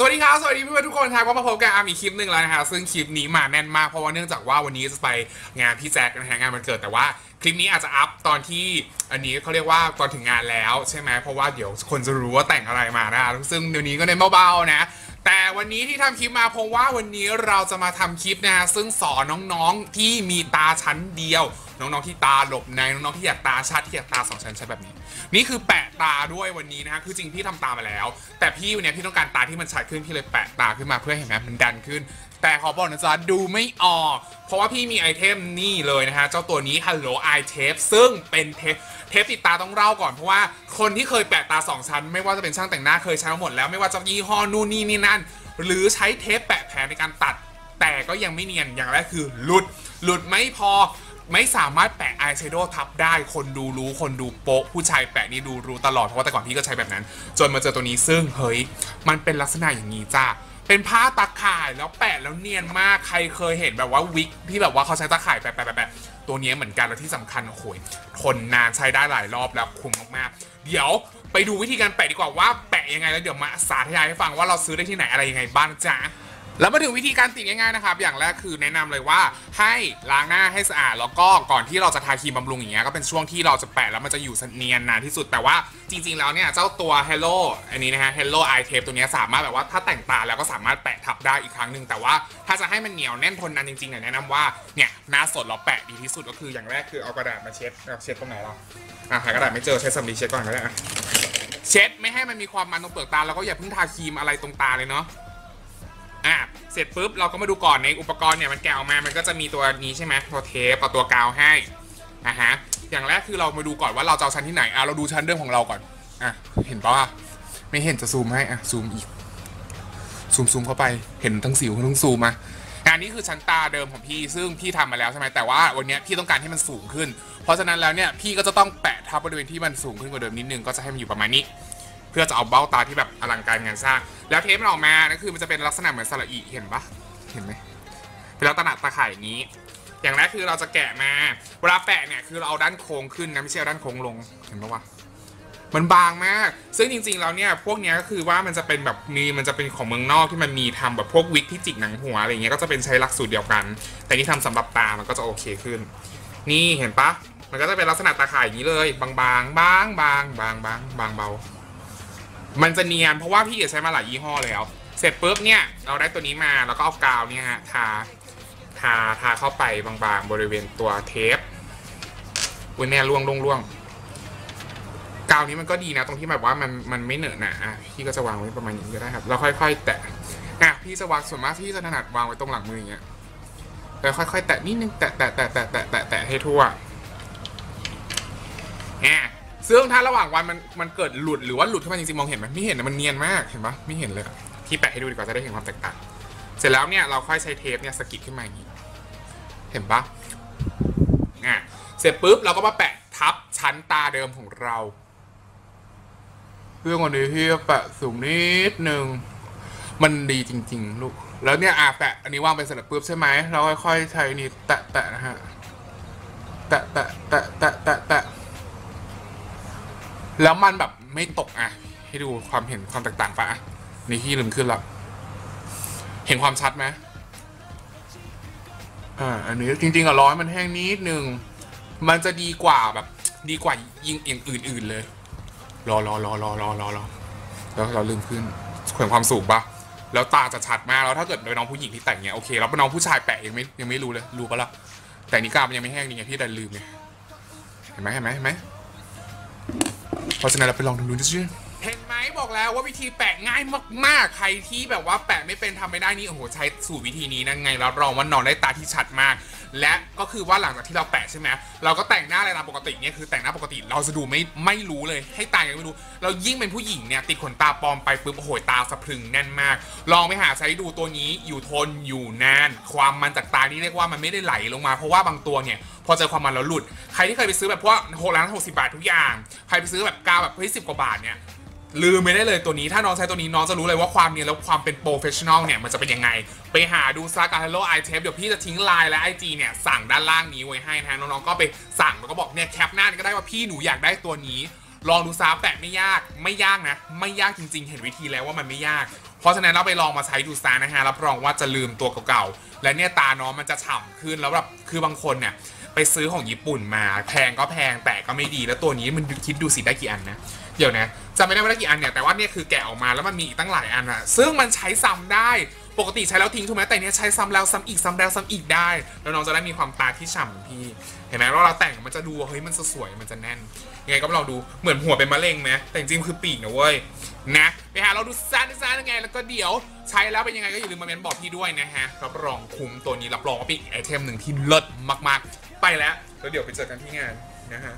สวัสดีครับ สวัสดีเพื่อนๆทุกคนครับก็มาพบกันอามีคลิปหนึ่งแล้วนะฮะซึ่งคลิปนี้มาแน่นมากเพราะว่าเนื่องจากว่าวันนี้จะไปงานพี่แจ็คนะฮะงานวันเกิดแต่ว่าคลิปนี้อาจจะอัพตอนที่อันนี้เขาเรียกว่าตอนถึงงานแล้วใช่ไหมเพราะว่าเดี๋ยวคนจะรู้ว่าแต่งอะไรมานะซึ่งเดี๋ยวนี้ก็เน้นเบาๆนะ แต่วันนี้ที่ทำคลิปมาเพราะว่าวันนี้เราจะมาทำคลิปนะฮะซึ่งสอนน้องๆที่มีตาชั้นเดียว น้องๆที่ตาหลบในน้องๆที่อยากตาชัดที่อยากตาสองชั้นชัดแบบนี้ นี่คือแปะตาด้วยวันนี้นะฮะคือจริงพี่ทำตามาแล้ว แต่พี่วันนี้พี่ต้องการตาที่มันชัดขึ้นพี่เลยแปะตาขึ้นมาเพื่อเห็นไหมมันดันขึ้น แต่ขอบอกนะจ๊ะดูไม่ออก เพราะว่าพี่มีไอเทมนี่เลยนะฮะเจ้าตัวนี้ Hello Eye Tape ซึ่งเป็นเทป เทปติดตาต้องเล่าก่อนเพราะว่าคนที่เคยแปะตาสองชั้น ไม่ว่าจะเป็นช่างแต่งหน้าเคยใช้มาหมดแล้วไม่ว่าจะยี่ห้อนู่นนี่นี่นั่น หรือใช้เทปแปะแผลในการตัด แต่ก็ยังไม่เนียนอย่างแรกคือหลุด หลุดไม่พอไม่สามารถแปะอายแชโดว์ทับได้ คนดูรู้คนดูโป๊ะ ผู้ชายแปะนี่ดูรู้ตลอด เพราะว่าแต่ก่อนพี่ก็ใช้แบบนั้น จนมาเจอตัวนี้ซึ่งเฮ้ย มันเป็นลักษณะอย่างนี้จ้า เป็นผ้าตาข่ายแล้วแปะแล้วเนียนมากใครเคยเห็นแบบว่าวิกที่แบบว่าเขาใช้ตาข่ายแปะแปะแปะตัวนี้เหมือนกันแล้วที่สำคัญโอ้โหทนนานใช้ได้หลายรอบแล้วคุ้มมากๆ เดี๋ยวไปดูวิธีการแปะดีกว่าว่าแปะยังไงแล้วเดี๋ยวมาสาธยายให้ฟังว่าเราซื้อได้ที่ไหนอะไรยังไงบ้างจ้า แล้วมาถึงวิธีการติดง่ายๆนะครับ อย่างแรกคือแนะนำเลยว่าให้ล้างหน้าให้สะอาด แล้วก็ก่อนที่เราจะทาครีมบำรุงอย่างเงี้ยก็เป็นช่วงที่เราจะแปะแล้วมันจะอยู่เนียนนานที่สุด แต่ว่าจริง ๆ แล้วเนี่ยเจ้าตัว Hello อันนี้นะฮะ Hello Eye Tape ตัวนี้สามารถแบบว่าถ้าแต่งตาแล้วก็สามารถแปะทับได้อีกครั้งหนึ่งแต่ว่าถ้าจะให้มันเหนียวแน่นทนนานจริงๆเนี่ยแนะนำว่าเนี่ยหน้าสดเราแปะดีที่สุดก็คืออย่างแรกคือเอากระดาษมาเช็ดเช็ดตรงไหนเราอะหากระดาษไม่เจอใช้สำลีเช็ดก่อนก็ได้อะเช็ดไม่ให้มันมีความมันตรงเปลือกตาแล้วก็อย่าเพิ่งทาครีมอะไรตรงตาเลยเนาะ อะเสร็จปุ๊บเราก็มาดูก่อนในอุปกรณ์เนี่ยมันแกะออกมา มันก็จะมีตัวนี้ใช่ไหมตัวเทปกับตัวกาวให้นะฮะอย่างแรกคือเรามาดูก่อนว่าเราจะเอาชั้นที่ไหนอะเราดูชั้นเดิมของเราก่อนอะเห็นปะวะไม่เห็นจะซูมให้อะซูมอีกซูมซูมเข้าไปเห็นทั้งสิวทั้งซูมมาอันนี้คือชั้นตาเดิมของพี่ซึ่งพี่ทำมาแล้วใช่ไหมแต่ว่าวันนี้พี่ต้องการให้มันสูงขึ้น เพราะฉะนั้นแล้วเนี่ยพี่ก็จะต้องแปะทับบริเวณที่มันสูงขึ้นกว่าเดิมนิดนึงก็จะให้มันอยู่ประมาณนี้ เพื่อจะเอาเบ้าตาที่แบบอลังการงานสร้าง แล้วเทปมันออกมานั่นคือมันจะเป็นลักษณะเหมือนสระอีเห็นปะเห็นไหมเป็นลักษณะตาข่ายอย่างนี้ อย่างแรกคือเราจะแกะมา เวลาแปะเนี่ยคือเราเอาด้านโค้งขึ้นนะไม่ใช่เอาด้านโค้งลงเห็นปะวะมันบางมาก ซึ่งจริงๆ แล้วเนี่ยพวกนี้ก็คือว่ามันจะเป็นแบบมีมันจะเป็นของเมืองนอกที่มันมีทำแบบพวกวิกที่จิกหนังหัวอะไรเงี้ยก็จะเป็นใช้หลักสูตรเดียวกัน แต่นี่ทำสำหรับตา มันก็จะโอเคขึ้น นี่เห็นปะมันก็จะเป็นลักษณะตาข่ายอย่างนี้เลย บางๆบางบางบางบางบางบางเบา มันจะเนียนเพราะว่าพี่ใช้มาหลายยี่ห้อแล้ว เสร็จปุ๊บเนี่ยเราได้ตัวนี้มาแล้วก็เอากาวเนี่ยฮะทาทาทาเข้าไปบางๆ บริเวณตัวเทปอุ้ยแม่ล่วงล่วงล่วงกาวนี้มันก็ดีนะ ตรงที่แบบว่ามันมันไม่เหนอะหนะพี่ก็จะวางไว้ประมาณนี้ก็ได้ครับแล้วค่อย ๆ แตะอะพี่จะวางส่วนมากพี่จะถนัดวางไว้ตรงหลังมืออย่างเงี้ยแล้วค่อยๆแตะนิดนึงแตะแตะแตะแตะแตะแตะแตะให้ทั่วอะ ซึ่งถ้าระหว่างวันมันมันเกิดหลุดหรือว่าหลุดขึ้นมาจริงๆมองเห็นไหมไม่เห็นนะมันเนียนมากเห็นปะไม่เห็นเลยอะพี่แปะให้ดูดีกว่าจะได้เห็นความแตกต่างเสร็จแล้วเนี่ยเราค่อยใช้เทปเนี่ยสกิดขึ้นมาอย่างนี้เห็นปะอะเสร็จปุ๊บเราก็มาแปะทับชั้นตาเดิมของเราเรื่องวันนี้พี่แปะสูงนิดนึงมันดีจริง ๆ ลูก แล้วเนี่ยอะแปะอันนี้วางไปเสร็จแล้วปุ๊บใช่ไหมเราค่อยๆใช้นี่แตะแตะนะฮะแตะแตะแตะแตะแตะ แล้วมันแบบไม่ตกอะ ให้ดูความเห็นความแตกต่างปะอะนี่ที่ลืมขึ้นละเห็นความชัดไหมอ่าอันนี้จริงๆอะร้อยมันแห้งนิดนึง มันจะดีกว่าแบบ ดีกว่ายิงอย่างอื่น ๆเลย รอรอรอรอรอรอรอแล้วเราลืมขึ้นเห็นความสูงปะแล้วตาจะชัดมากแล้วถ้าเกิดเป็นน้องผู้หญิงที่แต่งเนี้ยโอเคแล้วเป็นน้องผู้ชายแปะยังไม่ยังไม่รู้เลยรู้ปะล่ะแต่นี่กามันยังไม่แห้งนี่ไงพี่ดันลืมไงเห็นไหมเห็นไหมเห็นไหม เพราะฉะนั้นเราไปลองดูดูซิเห็นไหม บอกแล้วว่าวิธีแปะง่ายมากๆ ใครที่แบบว่าแปะไม่เป็นทำไม่ได้นี่โอ้โหใช้สูตรวิธีนี้นั่นไงรับรองว่านอนได้ตาที่ชัดมาก และก็คือว่าหลังจากที่เราแปะใช่ไหมเราก็แต่งหน้าอะไรตามปกติเนี่ยคือแต่งหน้าปกติเราจะดูไม่ไม่รู้เลย ให้ตายังไม่รู้ เรายิ่งเป็นผู้หญิงเนี่ยติดขนตาปลอมไปปุ๊บโอ้โหตาสะพรึงแน่นมาก ลองไปหาใช้ดูตัวนี้อยู่ทนอยู่นาน ความมันจากตานี่เรียกว่ามันไม่ได้ไหลลงมาเพราะว่าบางตัวเนี่ยพอเจอความมันแล้วหลุด ใครที่เคยไปซื้อแบบพวกหกล้านหกสิบาททุกอย่าง ใครไปซื้อแบบกาวแบบเฮ้ยสิบกว่าบาทเนี่ย ลืมไม่ได้เลยตัวนี้ถ้าน้องใช้ตัวนี้น้องจะรู้เลยว่าความเนียนแล้วความเป็นโปรเฟชชั่นอลเนี่ยมันจะเป็นยังไง ไปหาดูซากา Hello i t a p e เดี๋ยวพี่จะทิ้งไลน์และ IG เนี่ยสั่งด้านล่างนี้ไว้ให้นะฮะน้องๆก็ไปสั่งแล้วก็บอกเนี่ยแคปหน้าก็ได้ว่าพี่หนูอยากได้ตัวนี้ลองดูซาแปะไม่ยากไม่ยากนะ ไม่ยากจริง ๆ เห็นวิธีแล้วว่ามันไม่ยาก เพราะฉะนั้นเราไปลองมาใช้ดูซะนะฮะรับรองว่าจะลืมตัวเก่าๆและเนี่ยตาน้องมันจะฉ่ำขึ้นแล้วแบบคือบางคนเนี่ย ไปซื้อของญี่ปุ่นมาแพงก็แพงแต่ก็ไม่ดีแล้วตัวนี้มันคิดดูสิได้กี่อันนะเดี๋ยวนะจำไม่ได้ว่าได้กี่อันเนี่ยแต่ว่าเนี่ยคือแกะออกมาแล้วมันมีอีกตั้งหลายอันอะซึ่งมันใช้ซ้ำได้ปกติใช้แล้วทิ้งถูกไหมแต่เนี้ยใช้ซ้ำแล้วซ้ำอีกซ้ำแล้วซ้ำอีกได้ แล้วน้องจะได้มีความตาที่ฉ่ำพี่ เห็นไหมว่าเราแต่งมันจะดูเฮ้ยมันสวยมันจะแน่นยังไงก็ลองดูเหมือนหัวเป็นมะเร็งไหมแต่จริงคือปีกนะเว้ยนะไปหาเราดูซ่าดูซ่ายังไง แล้วก็เดี๋ยวใช้แล้วเป็นยังไงก็อย่าลืมมาเมนบอกพี่ด้วยนะฮะรับรองคุ้มตัวนี้รับรองว่าเป็นไอเทมหนึ่งที่เลิศมากๆ ไปแล้วแล้วเดี๋ยวไปเจอกันที่งานนะฮะ